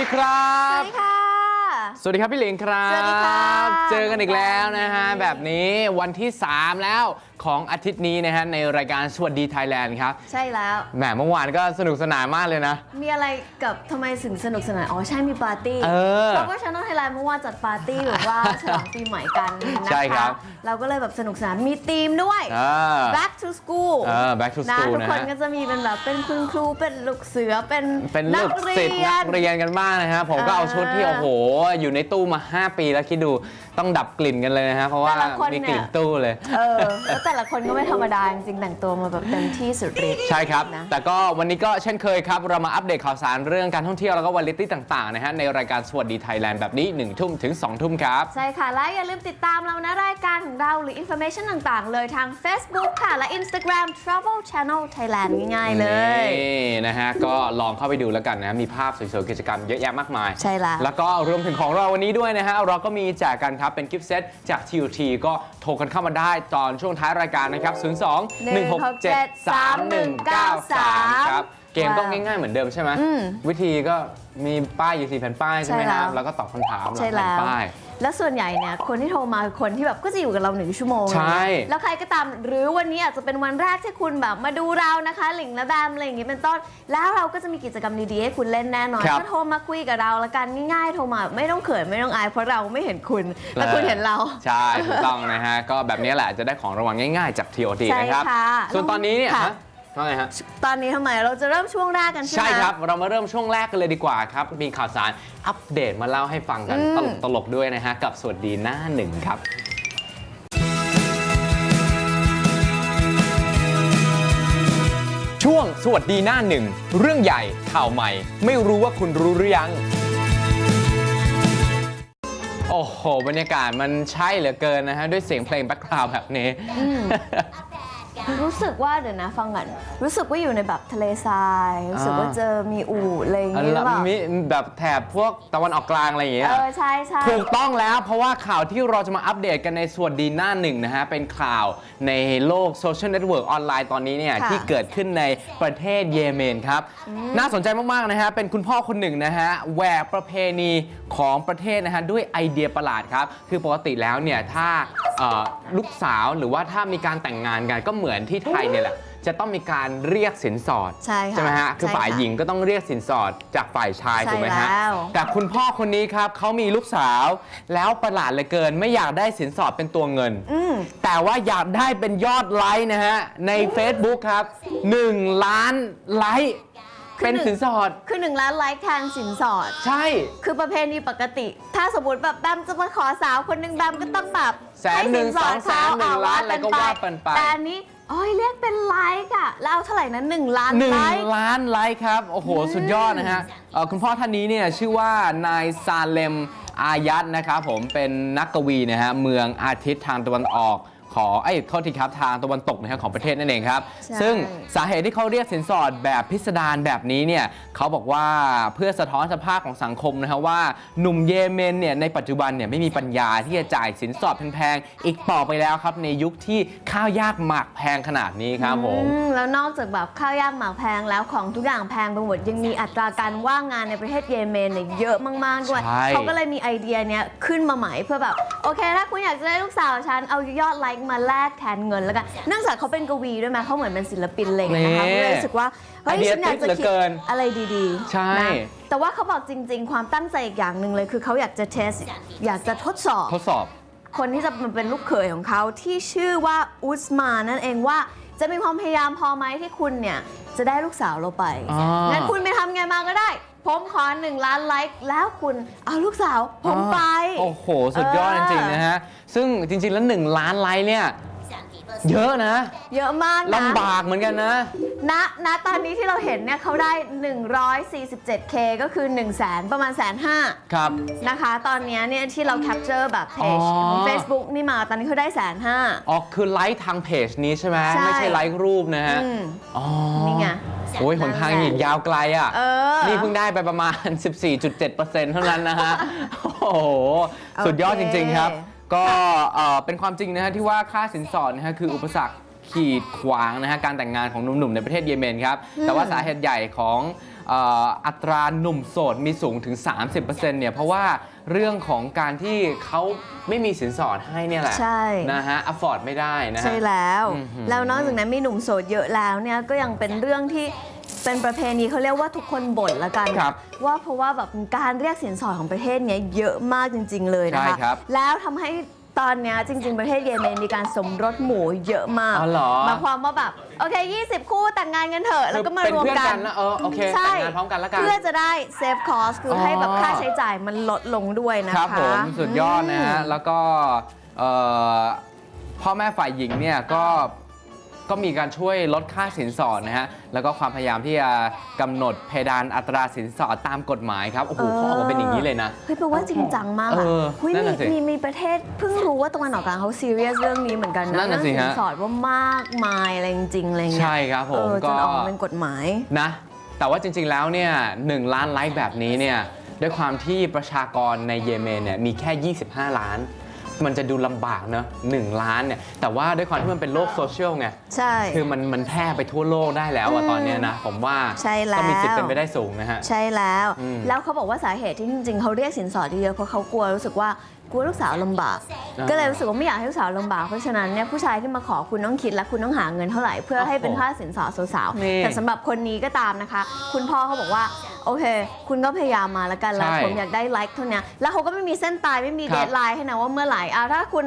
ดีครับ สวัสดีค่ะ สวัสดีครับพี่หลิงครับ สวัสดีค่ะ เจอกันอีกแล้วนะฮะแบบนี้วันที่ 3 แล้ว ของอาทิตย์นี้นะฮะในรายการสวัสดีไทยแลนด์ครับ ใช่แล้ว แหมเมื่อวานก็สนุกสนานมากเลยนะ มีอะไรกับทำไมถึงสนุกสนาน อ๋อ ใช่มีปาร์ตี้เออเพราะว่าช n น l ไทยแลนด์เมื่อวานจัดปาร์ตี้แบบว่าฉลองปีใหม่กันนะคะใช่ครับ เราก็เลยแบบสนุกสนานมีธีมด้วยอ่า back to school เออ back to นะ school ทุกนะคนฮะ ก็จะมีเป็นแบบเป็นคุณครูเป็นลูกเสือเป็นเป็นนัลูกเรีศิษย์ยนันกเรียนกันบ้างนะฮะผมก็เออเอาชุดที่โอ้โห อยู่ในตู้มา 5 ปีแล้วคิดดูต้องดับกลิ่นกันเลยนะฮะเพราะว่าแต่ละคนมีเนี่ยกลิ่นตู้เลย เออแล้วแต่ละคนก็ไม่ธรรมดาจริงๆแต่งตัวมาแบบเต็มที่สุดฤทธิ์ ใช่ครับ นะ แต่ก็วันนี้ก็เช่นเคยครับ เรามาอัปเดตข่าวสารเรื่องการท่องเที่ยวแล้วก็วาไรตี้ต่างๆนะฮะในรายการสวัสดีไทยแลนด์แบบนี้1ทุ่มถึง2ทุ่มครับ ใช่ค่ะและอย่าลืมติดตามเรานะรายการของเราหรือ information ต่างๆ เลยทาง Facebook ค่ะ และ Instagram Travel Channel Thailand ง่ายๆเลย นี่นะฮะก็ลองเข้าไปดูแล้วกันนะ มีภาพสวยๆกิจกรรมเยอะแยะมากมายใช่แล้ว แล้วก็รวมถึงของเราวันนี้ด้วยนะฮะเราก็มีแจกกันครับเป็นกิฟต์เซตจาก TUT ก็โทรกันเข้ามาได้ตอนช่วงท้ายรายการนะครับ 02 167 3193 ครับ เกมก็ง่ายๆเหมือนเดิมใช่ไหมอืมวิธีก็มีป้ายอยู่สี่แผ่นป้ายใช่ไหมใช่แล้ฮะวแล้วก็ตอบคำถามหลังใช่แผ่นแล้วป้าย แล้วส่วนใหญ่เนี่ยคนที่โทรมาคือคนที่แบบก็จะอยู่กับเราหนึ่งชั่วโมงใช่แล้วใครก็ตามหรือวันนี้อาจจะเป็นวันแรกที่คุณแบบมาดูเรานะคะ หลิงและแบมอะไรอย่างงี้เป็นต้น แล้วเราก็จะมีกิจกรรมดีๆให้คุณเล่นแน่นอนครับก็โทรมาคุยกับเราละกันง่ายๆโทรมาไม่ต้องเขินไม่ต้องอายเพราะเราไม่เห็นคุณแต่คุณเห็นเรา ใช่ถูกต้องนะฮะ ก็แบบนี้แหละจะได้ของรางวัลง่ายๆจาก TOT ใช่นะครับ ค่ะส่วนตอนนี้เนี่ยค่ะ ฮะ ว่าไงฮะ ตอนนี้ทำไมเราจะเริ่มช่วงแรกกันใช่ไหม ใช่ครับ เรามาเริ่มช่วงแรกกันเลยดีกว่าครับ มีข่าวสารอัปเดตมาเล่าให้ฟังกันอืตมลกตลกๆด้วยนะฮะ กับสวัสดีหน้าหนึ่งครับ ช่วงสวัสดีหน้าหนึ่ง เรื่องใหญ่ข่าวใหม่ ไม่รู้ว่าคุณรู้หรือยัง โอ้โห บรรยากาศมันใช่เหลือเกินนะฮะ ด้วยเสียงเพลงแบ็คกราวด์แบบนี้ รู้สึกว่าเดี๋ยวนะฟังก่อนรู้สึกว่าอยู่ในแบบทะเลทรายรู้สึกว่าอ่าเจอมีอู่อะไรอย่างอันงี้หรืละอเปล่ามีแบบแถบพวกตะวันออกกลางอะไรอย่างเงี้ยเออใช่ใช่ถูกต้องแล้วเพราะว่าข่าวที่เราจะมาอัปเดตกันในสวัสดีหน้าหนึ่งนะฮะ เป็นข่าวในโลกโซเชียลเน็ตเวิร์กออนไลน์ตอนนี้เนี่ยค่ะที่เกิดขึ้นในประเทศเยเมนครับ น่าสนใจมากๆนะฮะ เป็นคุณพ่อคนหนึ่งนะฮะแหวกประเพณีของประเทศนะฮะด้วยไอเดียประหลาดครับคือปกติแล้วเนี่ยถ้า เอ่อลูกสาวหรือว่าถ้ามีการแต่งงานกันก็เหมือนที่ไทยเนี่ยแหละ จะต้องมีการเรียกสินสอดใช่ค่ะไหมฮะคือใช่ฝ่ายค่ะหญิงก็ต้องเรียกสินสอดจากฝ่ายชายใช่ถูกไหมฮะแล้ว แต่คุณพ่อคนนี้ครับเขามีลูกสาว แล้วประหลาดเหลือเกิน ไม่อยากได้สินสอดเป็นตัวเงิน อืม แต่ว่าอยากได้เป็นยอดไลค์นะฮะ ใน Facebook ครับ 1 ล้านไลค์คือ เป็นหนึ่งสินสอด คือหนึ่งล้านไลค์แทนสินสอด ใช่ คือประเพณีปกติ ถ้าสมมติแบบแบมจะมาขอสาวคนหนึ่งแบมก็ต้องแบบแสนหนึ่งให้สองแสนหนึ่งล้านอะไรก็ว่ากันไปแต่อันนี้โอ้ยเรียกเป็นไลค์อะแล้วเอาเท่าไหร่นะหนึ่งล้านหนึ่งไลค์ล้านไลค์ครับ โอ้โห สุดยอดนะฮะเอ่อคุณพ่อท่านนี้เนี่ยชื่อว่านายซาเลมอายัดนะครับผมเป็นนักกวีนะฮะเมืองอาทิตย์ทางตะวันออก ของไอ้ยโทษทีครับทางตะวันตกนะฮะของประเทศนั่นเองครับ ใช่ ซึ่งสาเหตุที่เขาเรียกสินสอดแบบพิสดารแบบนี้เนี่ยเขาบอกว่าเพื่อสะท้อนสภาพของสังคมนะฮะว่าหนุ่มเยเมนเนี่ยในปัจจุบันเนี่ยไม่มีปัญญาที่จะจ่ายสินสอดแพงๆอีกต่อไปแล้วครับ ในยุคที่ข้าวยากหมากแพงขนาดนี้ครับผม อืมแล้วนอกจากแบบข้าวยากหมากแพงแล้วของทุกอย่างแพงไปหมดยังมีอัตราการว่างงานในประเทศเยเมนเนี่ยเยอะมากๆด้วยใช่ เขาก็เลยมีไอเดียเนี้ยขึ้นมาใหม่เพื่อแบบ โอเค ถ้าคุณอยากจะได้ลูกสาวฉันเอายอดไลค์มาแลกแทนเงินแล้วกันเนื่องจากเขาเป็นกวีด้วยไหมเขาเหมือนเป็นศิลปินเลยนะคะนี่ก็เลยรู้สึกว่าเฮ้ยไอเดียฉันอยากจะติ๊กเหลือคิดเกินอะไรดีๆใช่ นะแต่ว่าเขาบอกจริง ๆ ความตั้งใจอีกอย่างหนึ่งเลยคือเขาอยากจะเทส อยากจะทดสอบ ทดสอบ คนที่จะมาเป็นลูกเขยของเขาที่ชื่อว่าอุสมานนั่นเองว่าจะมีความพยายามพอไหมที่คุณเนี่ย จะได้ลูกสาวเราไป อ่างั้ งั้นคุณไปทำไงมาก็ได้ ผมขอหนึ่งล้านไลค์แล้วคุณเอาลูกสาวผมไป โอ้โห สุดยอดเอจอริงๆนะฮะ ซึ่งจริง ๆ แล้ว1ล้านไลค์เนี่ย เยอะนะ เยอะมากนะลำบากเหมือนกันนะ ณ ณ ตอนนี้ที่เราเห็นเนี่ยเขาได้ 147k ก็คือ 1 0 0 0 0แสนประมาณแสนห้าครับ นะคะ ตอนเนี้ยเนี่ยที่เราแคปเจอร์แบบเพจ อ๋อของ Facebook นี่มาตอนนี้เขาได้แสนห้า อ๋อคือไลค์ทางเพจนี้ใช่ไหม ใช่ไม่ใช่ไลค์รูปนะฮะ อืม อ๋อนี่ไง โอ้ยหนทางอีกยาวไกลอะ เออ นี่เพิ่งได้ไปประมาณ 14.7%เท่านั้นนะฮะ โอ้โห สุดยอดจริง ๆ ครับ ก็เอ่อเป็นความจริงนะฮะที่ว่าค่าสินสอดนะฮะคืออุปสรรคขีดขวางนะฮะการแต่งงานของหนุ่มๆ ในประเทศเยเมนครับ แต่ว่าสาเหตุใหญ่ของเอ่ออัตราหนุ่มโสดมีสูงถึง 30%เนี่ยเพราะว่า เรื่องของการที่เขาไม่มีสินสอดให้เนี่ยแหละใช่ นะฮะอฟอร์ดไม่ได้นะฮะ ใช่แล้ว อือหือ แล้วนอกจากนั้นมีหนุ่มโสดเยอะแล้วเนี่ยก็ยังเป็นเรื่องที่เป็นประเพณีเขาเรียกว่าทุกคนบ่นละกัน ครับว่าเพราะว่าแบบการเรียกสินสอดของประเทศเนี้ยเยอะมากจริง ๆ เลยนะใช่คะครับแล้วทำให้ ตอนเนี้ยจริง ๆ ประเทศเยเมนมีการสมรสหมู่เยอะมากอ๋อเหรอ หมายความว่าแบบ โอเค 20 คู่แต่งงานกันเถอะ แล้วก็มารวมเป็นเพื่อนกักันนนะเออโอเคใช่ แต่งงานพร้อมกันแล้วกัน เพื่อจะได้เซฟคอสคือออ ให้แบบค่าใช้จ่ายมันลดลงด้วยนะคะครับผมสุดยอดนะฮะ แล้วก็เอ่อพ่อแม่ฝ่ายหญิงเนี่ยก็ ก็มีการช่วยลดค่าสินสอดนะฮะแล้วก็ความพยายามที่จะกำหนดเพดานอัตราสินสอดตามกฎหมายครับโอ้โหเขาออกมาเป็นอย่างนี้เลยนะ เฮ้ยแปลว่าจริงจังมากเออะอเฮ้ยนั่นมีน่ะสิมีมีประเทศเพิ่งรู้ว่าตะวันออกกลางเขาซีเรียสเรื่องนี้เหมือนกันนะนั่นน่ะสิเรื่องสิฮะนสอดว่ามากมายอะไรจริงๆอะไรเงี้ยใช่ครับผเอม อจก็นออกมาเป็นกฎหมาย นะ แต่ว่าจริงๆ แล้วเนี่ยหนึ่งล้านไลค์แบบนี้เนี่ยด้วยความที่ประชากรในเยเมนเนี่ยมีแค่ 25 ล้าน มันจะดูลำบากเนอะหนึ่งล้านเนี่ย แต่ว่าด้วยความที่มันเป็นโลกโซเชียลไง ใช่ คือมันมันแพร่ไปทั่วโลกได้แล้วอะอืมตอนเนี้ยนะ ผมว่าใช่แล้ว ก็มีสิทธิ์เป็นไปได้สูงนะฮะ ใช่แล้ว อืมแล้วเขาบอกว่าสาเหตุที่จริงๆเขาเรียกสินสอดเยอะๆเพราะเขากลัวรู้สึกว่ากลัวลูกสาวลำบาก อ่าก็เลยรู้สึกว่าไม่อยากให้ลูกสาวลำบากเพราะฉะนั้นเนี่ยผู้ชายที่มาขอคุณต้องคิดและคุณต้องหาเงินเท่าไหร่เพื่อให้เป็นค่าสินสอดสาวนี่ๆแต่สำหรับคนนี้ก็ตามนะคะ คุณพ่อเขาบอกว่า โอเค คุณก็พยายามมาแล้วกันแล้วใช่ผมอยากได้ไลค์เท่านี้แล้วเขาก็ไม่มีเส้นตายไม่มีครัเดบทไลน์ให้นะว่าเมื่อไหร่อะถ้าคุณ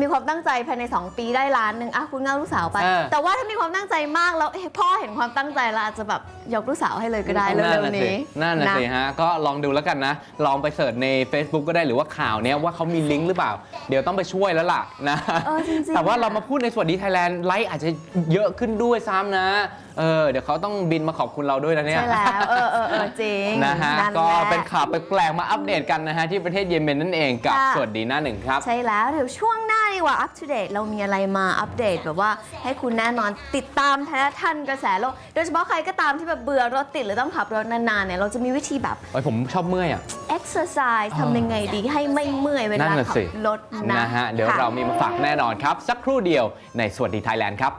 มีความตั้งใจภายใน 2 ปีได้ล้านหนึ่งอะคุณก็เอาลูกสาวไป เออ แต่ว่าถ้ามีความตั้งใจมากแล้วเอ๊ะพ่อเห็นความตั้งใจแล้วอาจจะแบบยกลูกสาวให้เลยก็ได้เร็วๆนี้นั่นน่ะสิฮะ ก็ลองดูแล้วกันนะ ลองไปเสิร์ชใน Facebook ก็ได้หรือว่าข่าวเนี้ยว่าเขามีลิงก์หรือเปล่า เดี๋ยวต้องไปช่วยแล้วล่ะนะ เออจริงๆแต่ว่าอะเรามาพูดในสวัสดีไทยแลนด์ไลค์อาจจะเยอะขึ้นด้วยซ้ำนะ เออ เดี๋ยวเขาต้องบินมาขอบคุณเราด้วยนะเนี่ย ใช่แล้วเออเออเออจริงนะฮะนั่นแหก็ละ เป็นข่าวแปลกๆมาอัปเดตกันนะฮะ ที่ประเทศเยเมนนั่นเองกับค่ะ สวัสดีหน้าหนึ่งครับ ใช่แล้วเดี๋ยวช่วงหน้า ดีกว่า up to date เรามีอะไรมาอัปเดตแบบว่าให้คุณแน่นอนติดตามแท้ทันกระแสโลกโดยเฉพาะใครก็ตามที่แบบเบื่อรถติดหรือต้องขับรถนานๆเนี่ยเราจะมีวิธีแบบโอ้ยผมชอบเมื่อยอะ exercise ทำยังไงดีให้ไม่เมื่อยเวนั่ลานน่ะขัสิ บรถนะนะฮะ เดี๋ยวค่ เรามีมาฝากแน่นอนครับ สักครู่เดียวในสวัสดีไทยแลนด์ครับ